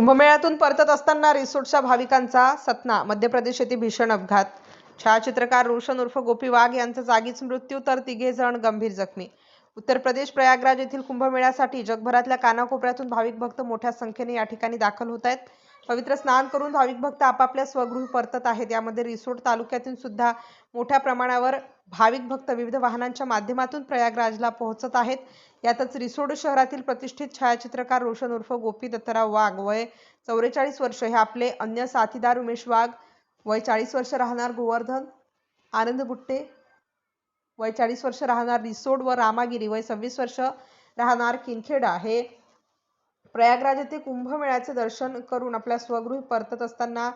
कुंभमेळ्यातून परतत असताना रिसोर्टच्या भाविकांचा सतना. मध्य प्रदेश येथे भीषण अपघात. छायाचित्रकार रोशन उर्फ गोपी वाघ यांचा जागीच मृत्यू तर तिघे जण गंभीर जखमी. उत्तर प्रदेश प्रयागराज येथील कुंभमेळ्यासाठी जगभरातल्या कानाकोपऱ्यातून भाविक भक्त मोठ्या संख्येने या ठिकाणी दाखल होत आहेत. पवित्र स्नान करून भाविक भक्त आपापल्या स्वगृह परतत आहेत. यामध्ये रिसोड तालुक्यातून सुद्धा मोठ्या प्रमाणावर भाविक भक्त विविध वाहनांच्या माध्यमातून प्रयागराजला पोहोचत आहेत. यातच रिसोड शहरातील प्रतिष्ठित छायाचित्रकार रोशन उर्फ गोपी दत्तराव वाघ वय चौवेचाळीस वर्ष हे आपले अन्य साथीदार उमेश वाघ वय चाळीस वर्ष राहणार गोवर्धन आनंद बुट्टे वय चाळीस वर्ष राहणार रिसोड व रामागिरी वय सव्वीस वर्ष राहणार किनखेडा. हे प्रयागराज येथे कुंभमेळ्याचे दर्शन करून आपल्या स्वगृही परतत असताना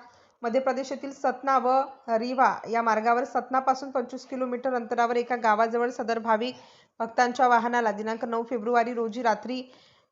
मध्य प्रदेशातील सतना व रीवा या मार्गावर सतनापासून पंचवीस किलोमीटर अंतरावर एका गावाजवळ सदर भाविक भक्तांच्या वाहनाला दिनांक नऊ फेब्रुवारी रोजी रात्री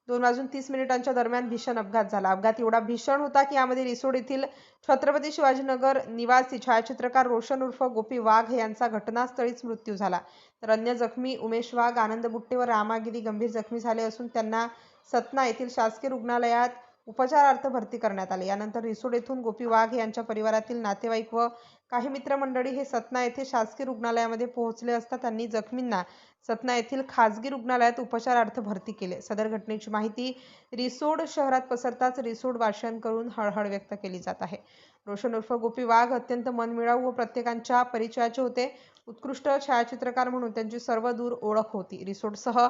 दोन वाजून तीस मिनिटांच्या दरम्यान भीषण अपघात झाला. अपघात एवढा भीषण होता की यामध्ये रिसोड येथील छत्रपती शिवाजीनगर निवासी छायाचित्रकार रोशन उर्फ गोपी वाघ यांचा घटनास्थळीच मृत्यू झाला. तर अन्य जखमी उमेश वाघ आनंद बुट्टे व रामागिरी गंभीर जखमी झाले असून त्यांना सतना येथील शासकीय रुग्णालयात उपचारार्थ भरती करण्यात आले. यानंतर रिसोड येथून गोपी वाघ यांच्या परिवारातील नातेवाईक व काही मित्रमंडळी हे सतना येथे शासकीय रुग्णालयामध्ये पोहोचले असता त्यांनी जखमींना सतना येथील खासगी रुग्णालयात उपचारार्थ भरती केले. सदर घटनेची माहिती रिसोड शहरात पसरताच रिसोड वासियांकडून हळहळ व्यक्त केली जात आहे. रोशन उर्फ गोपी वाघ अत्यंत मनमिळाऊ व प्रत्येकांच्या परिचयाचे होते. उत्कृष्ट छायाचित्रकार म्हणून त्यांची सर्व दूर ओळख होती. रिसोडसह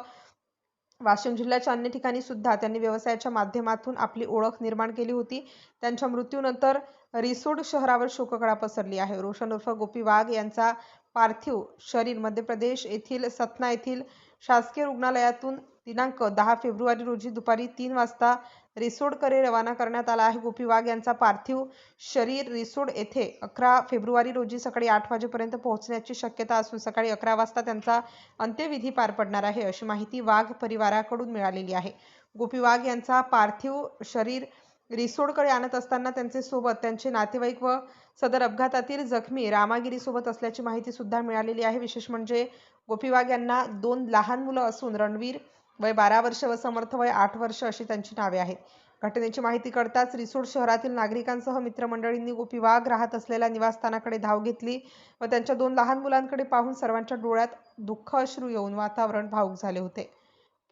वाशिम जिल्ह्याच्या अन्य ठिकाणी सुद्धा त्यांनी व्यवसायाच्या माध्यमातून आपली ओळख निर्माण केली होती. त्यांच्या मृत्यूनंतर रिसोड शहरावर शोककळा पसरली आहे. रोशन उर्फ गोपी वाघ यांचा पार्थिव शरीर मध्य प्रदेश येथील सतना येथील शासकीय रुग्णालयातून दिनांक दहा फेब्रुवारी रोजी दुपारी तीन वाजता रिसोडकडे रवाना करण्यात आला आहे. गोपी वाघ यांचा पार्थिव शरीर रिसोड येथे अकरा फेब्रुवारी रोजी सकाळी आठ वाजेपर्यंत पोहोचण्याची शक्यता असून सकाळी अकरा वाजता त्यांचा अंत्यविधी पार पडणार आहे अशी माहिती वाघ परिवाराकडून मिळालेली आहे. गोपी वाघ यांचा पार्थिव शरीर रिसोडकडे आणत असताना त्यांचे सोबत त्यांचे नातेवाईक व सदर अपघातातील जखमी रामागिरीसोबत असल्याची माहिती सुद्धा मिळालेली आहे. विशेष म्हणजे गोपी वाघ यांना दोन लहान मुलं असून रणवीर वय बारा वर्ष व समर्थ वय आठ वर्ष अशी त्यांची नावे आहेत. घटनेची माहिती कळताच रिसोड शहरातील नागरिकांसह मित्रमंडळींनी गोपी वाघ राहत असलेल्या निवासस्थानाकडे धाव घेतली व त्यांच्या दोन लहान मुलांकडे पाहून सर्वांच्या डोळ्यात दुःख अश्रू येऊन वातावरण भावूक झाले होते.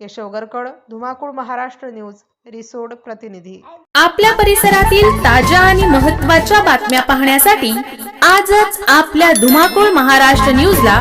केशव गरकड धुमाकूळ महाराष्ट्र न्यूज रिसोड प्रतिनिधी. आपल्या परिसरातील ताज्या आणि महत्त्वाच्या बातम्या पाहण्यासाठी आजच आपल्या धुमाकूळ महाराष्ट्र न्यूजला